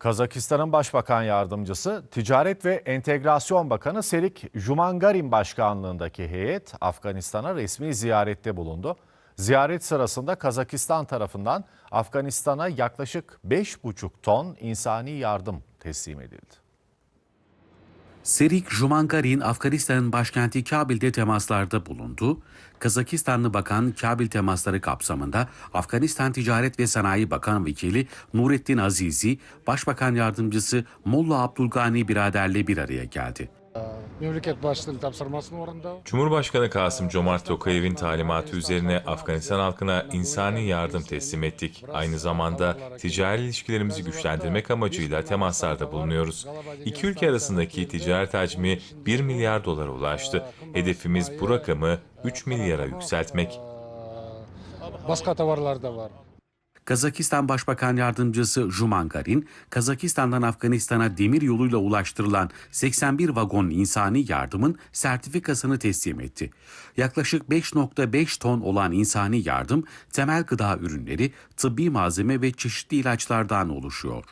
Kazakistan'ın Başbakan Yardımcısı, Ticaret ve Entegrasyon Bakanı Serik Jumangarin başkanlığındaki heyet Afganistan'a resmi ziyarette bulundu. Ziyaret sırasında Kazakistan tarafından Afganistan'a yaklaşık 5,5 ton insani yardım teslim edildi. Serik Jumangarin Afganistan'ın başkenti Kabil'de temaslarda bulundu. Kazakistanlı bakan Kabil temasları kapsamında Afganistan Ticaret ve Sanayi Bakan Vekili Nurettin Azizi, Başbakan Yardımcısı Molla Abdülgani biraderle bir araya geldi. Memleket başlığının tavsırmasını oranda. Cumhurbaşkanı Kasım Comart Tokayev'in talimatı üzerine Afganistan halkına insani yardım teslim ettik. Aynı zamanda ticari ilişkilerimizi güçlendirmek amacıyla temaslarda bulunuyoruz. İki ülke arasındaki ticaret hacmi 1 milyar dolara ulaştı. Hedefimiz bu rakamı 3 milyara yükseltmek. Başka tavırlar da var. Kazakistan Başbakan Yardımcısı Jumangarin, Kazakistan'dan Afganistan'a demir yoluyla ulaştırılan 81 vagon insani yardımın sertifikasını teslim etti. Yaklaşık 5.5 ton olan insani yardım, temel gıda ürünleri, tıbbi malzeme ve çeşitli ilaçlardan oluşuyor.